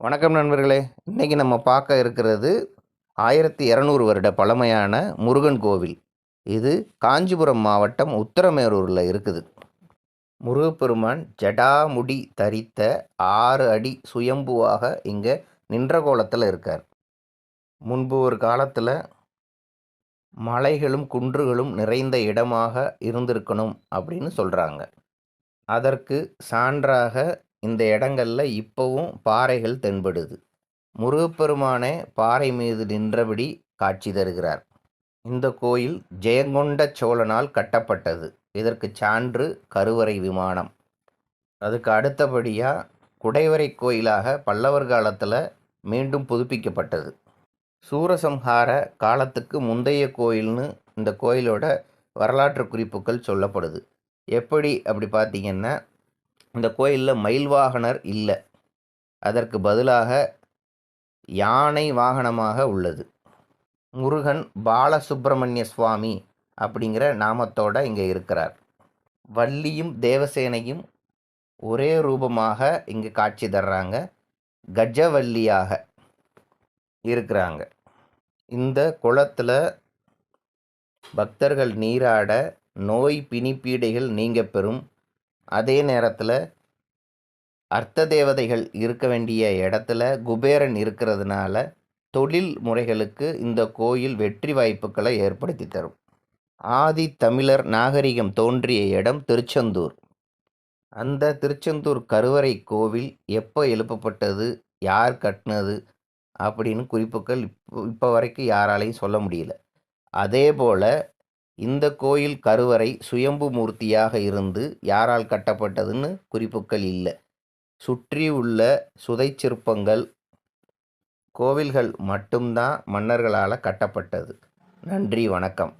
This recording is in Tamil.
வணக்கம் நண்பர்களே. இன்றைக்கி நம்ம பார்க்க இருக்கிறது ஆயிரத்தி இரநூறு வருட பழமையான முருகன் கோவில். இது காஞ்சிபுரம் மாவட்டம் உத்தரமேரூரில் இருக்குது. முருகப்பெருமான் ஜடாமுடி தரித்த ஆறு அடி சுயம்புவாக இங்கே நின்ற கோலத்தில் இருக்கார். முன்பு ஒரு காலத்தில் மலைகளும் குன்றுகளும் நிறைந்த இடமாக இருந்திருக்கணும் அப்படின்னு சொல்கிறாங்க அதற்கு சான்றாக இந்த இடங்கள்ல இப்போவும் பாறைகள் தென்படுது. முருகப்பெருமானே பாறை மீது நின்றபடி காட்சி தருகிறார். இந்த கோயில் ஜெயங்கொண்ட சோழனால் கட்டப்பட்டது. இதற்கு சான்று கருவறை விமானம். அதுக்கு அடுத்தபடியாக குடைவரை கோயிலாக பல்லவர் காலத்தில் மீண்டும் புதுப்பிக்கப்பட்டது. சூரசம்ஹார காலத்துக்கு முந்தைய கோயில்னு இந்த கோயிலோட வரலாற்று குறிப்புகள் சொல்லப்படுது. எப்படி அப்படி பார்த்தீங்கன்னா இந்த கோயிலில் மயில் வாகனர் இல்லை. அதற்கு பதிலாக யானை வாகனமாக உள்ளது. முருகன் பாலசுப்பிரமணிய சுவாமி அப்படிங்கிற நாமத்தோடு இங்கே இருக்கிறார். வள்ளியும் தேவசேனையும் ஒரே ரூபமாக இங்கே காட்சி தர்றாங்க. கஜவல்லியாக இருக்கிறாங்க. இந்த குளத்தில் பக்தர்கள் நீராட நோய் பிணிப்பீடைகள் நீங்க பெறும் அதே நேரத்தில் அர்த்த தேவதைகள் இருக்க வேண்டிய இடத்துல குபேரன் இருக்கிறதுனால தொழில் முறைகளுக்கு இந்த கோயில் வெற்றி வாய்ப்புகளை ஏற்படுத்தி தரும். ஆதி தமிழர் நாகரிகம் தோன்றிய இடம் திருச்செந்தூர். அந்த திருச்செந்தூர் கருவறை கோவில் எப்போ எழுப்பப்பட்டது யார் கட்டினது அப்படின்னு குறிப்புகள் இப்போ இப்போ வரைக்கும் யாராலையும் சொல்ல முடியல. அதே போல் இந்த கோயில் கருவறை சுயம்பு மூர்த்தியாக இருந்து யாரால் கட்டப்பட்டதுன்னு குறிப்புகள் இல்லை. சுற்றி உள்ள சுதை சிற்பங்கள் கோவில்கள் மட்டும்தான் மன்னர்களால் கட்டப்பட்டது. நன்றி வணக்கம்.